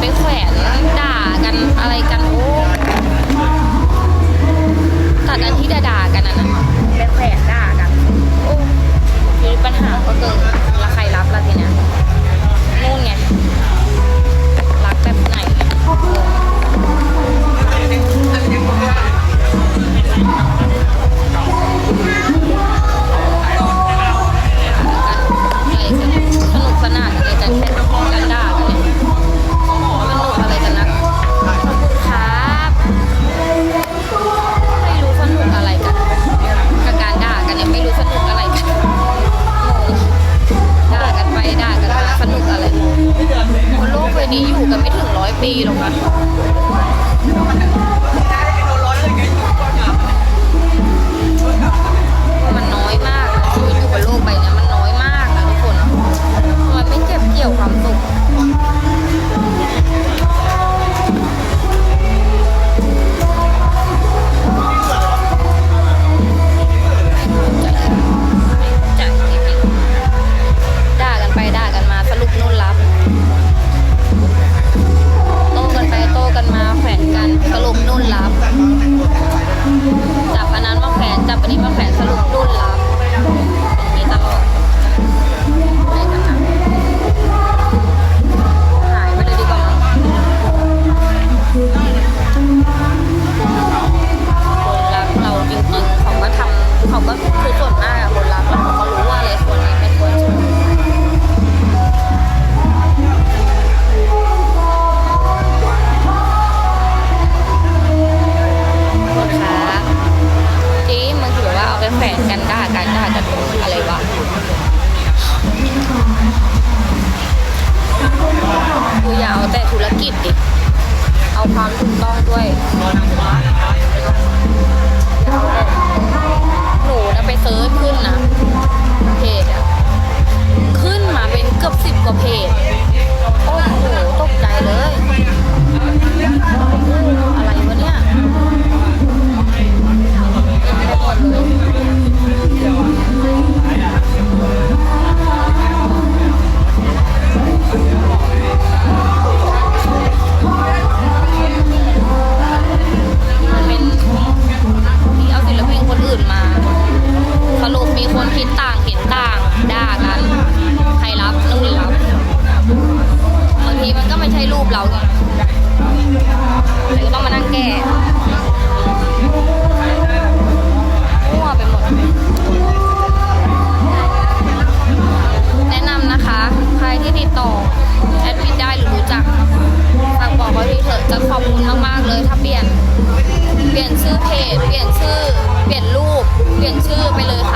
ไปแขวนด่ากันอะไรกันตัดอันที่ใด กิจดิเอาความถูกต้องด้วยหนูนะไปเซิร์ชขึ้นนะเพจอะขึ้นมาเป็นเกือบสิบกว่าเพจโอ้โหตกใจเลย ปลี่ยนชื่อเพจ เปลี่ยนชื่อ เปลี่ยนรูป เปลี่ยนชื่อไปเลยค่ะ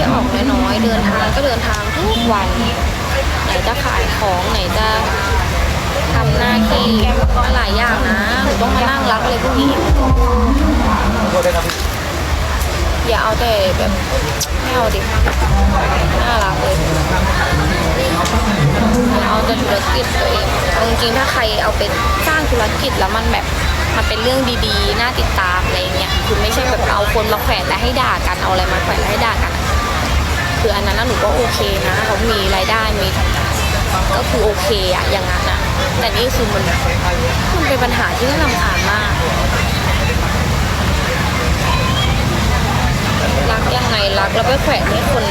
ไม่ได้ออกน้อยๆ เดินทางก็เดินทางทุกวัน ไหนจะขายของไหนจะทำหน้าที่หลายอย่างนะหนูต้องมานั่งรับอะไรพวกนี้ อย่าเอาแต่แบบไม่เอาดิน่ารักเลยเอาแต่ธุรกิจตัวเองเอาจริงๆถ้าใครเอาไปสร้างธุรกิจแล้วมันแบบมันเป็นเรื่องดีๆ น่าติดตามอะไรเงี้ย คือไม่ใช่แบบเอาคนมาแขวนและให้ด่ากัน เอาอะไรมาแขวนและให้ด่ากัน คืออันนั้นนะหนูก็โอเคนะเขามีรายได้มีก็คือโอเคอะอย่างนั้นอะแต่นี่คือมันมันเป็นปัญหาที่น่ารำคาญมาก รักยังไงรักแล้วไปแขวนให้คน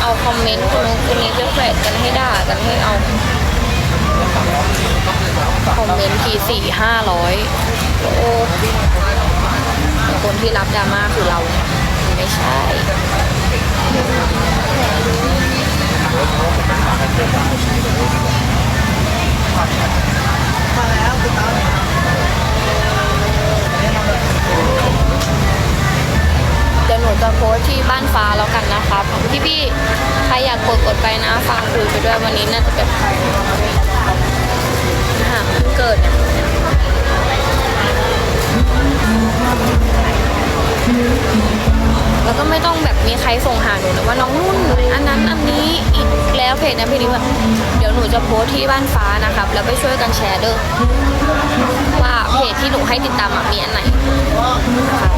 เอาคอมเมนต์คนนู้นคนนี้ไปแขวนกันให้ด่ากันให้เอาคอมเมนต์ทีสี่ห้าร้อยโอ้คนที่รับดราม่าคือเรา ไม่ใช่ เดี๋ยวหนูจะโพสที่บ้านฟ้าแล้วกันนะครับพี่พี่ๆใครอยากกดกดไปนะฟังคุยไปด้วยวันนี้น่าจะเป็นหาเพิ่งเกิดเนี่ย แล้วก็ไม่ต้องแบบมีใครส่งหาหนูนะว่าน้องนุ่นอันนั้นอันนี้อีกแล้วเพจนั้นเพจนี้แบบเดี๋ยวหนูจะโพสต์ที่บ้านฟ้านะครับแล้วไปช่วยกันแชร์เด้อว่าเพจที่หนูให้ติดตามมีอันไหนค่ะ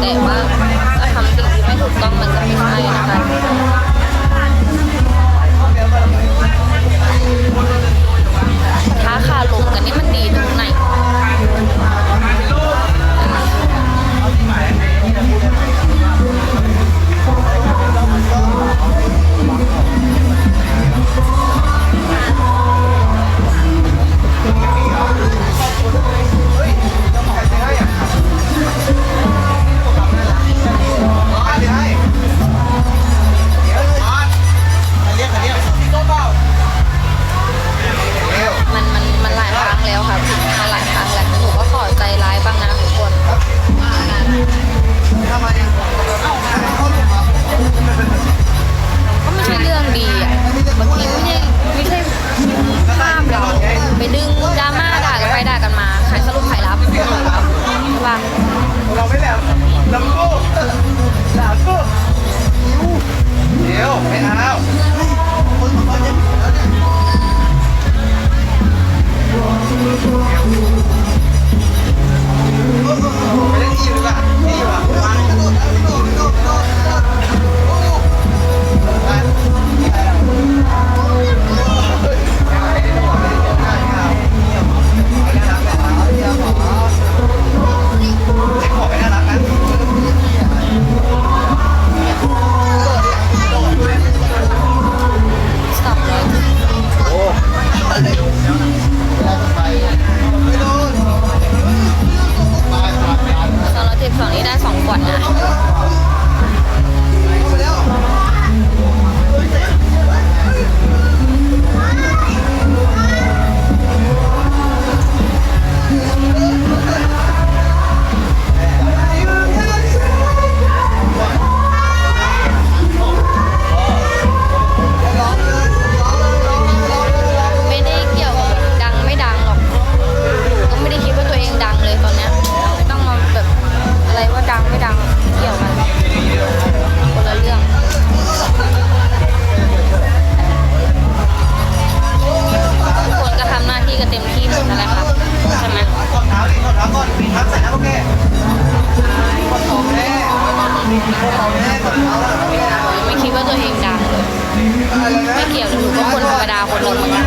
แต่ว่าก็ทำสิ่งที่ไม่ถูกต้องมันจะไม่ใช่นะคะ ไม่เอา 確かに。 ไม่คิดว่าตัวเองดังเลยไม่เกี่ยวหนูก็คนธรรมดาคนหนึ่งเหมือนกัน